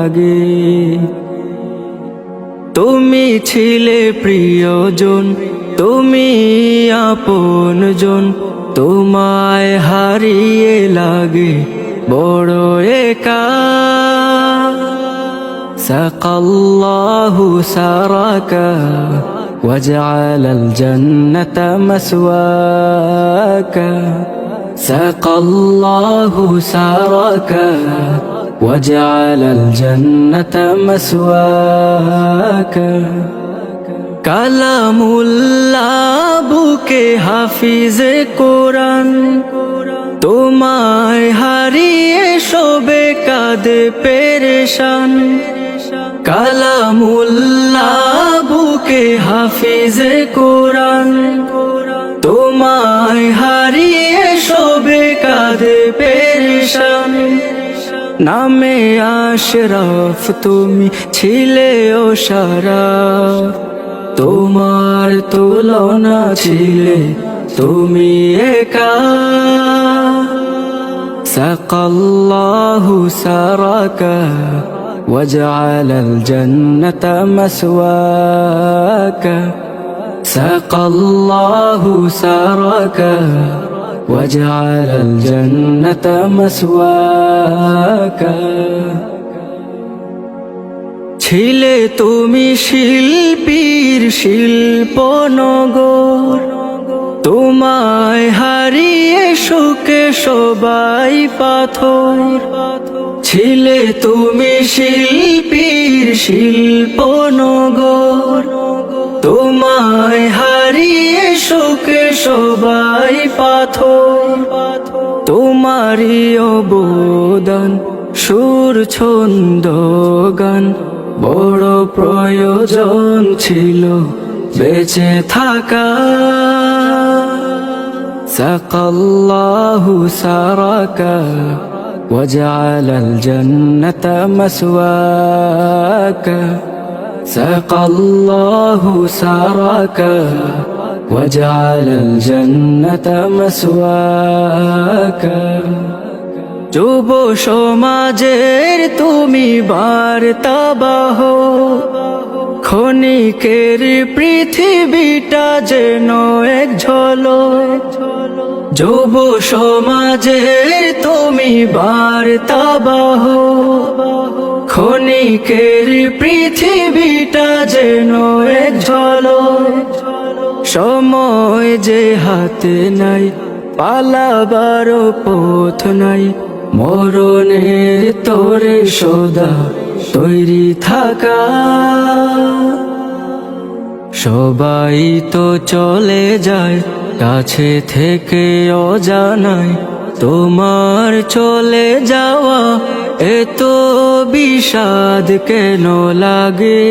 লাগে তুমি ছিলে প্রিয়জন তুমি আপনজন তোমায় হারিয়ে লাগে বড় একা سقى الله سراك وجعل الجنة مسواك سقى الله سراك وجعل الجنة مسواك কালামুল্লাহ বুকে হাফিজে কোরআন তোমায় হারিয়ে শোবে কাঁদে পেরেশান কালামুল্লাহ বুকে হাফিজে কোরআন নামে আশরাফ তুমি ছিলে ও সারা তোমার তুলনা ছিলে তুমি একা سقى الله سراك وجعل الجنة مسواك سقى الله سراك وجعل الجنة مسواك ছিলে তুমি শিল্পীর শিল্প নগর তোমায় হারিয়ে সুখে সবাই পাথর ছিলে তুমি শিল্পীর শিল্প নগর সবাই পাথর তোমারই অবদান সুর ছন্দ গান বড় প্রয়োজন ছিল বেঁচে থাকা سقى الله سراك وجعل الجنة مسواك سقى الله سراك وجعل الجنة مسواك যুব সমাজের তুমি বার্তাবাহ ক্ষণিকের পৃথিবীটা যেন এক ঝলক যুব সমাজের তুমি বার্তাবাহ ক্ষণিকের পৃথিবীটা যেন এক ঝলক সময় যে হাতে নাই, পালাবার পথ নাই। মরণের তোরে সদা তৈরি থাকা। সবাই তো চলে যায়, কাছে থেকে অজানায়। তোমার চলে যাওয়া এত বিষাদ কেন লাগে?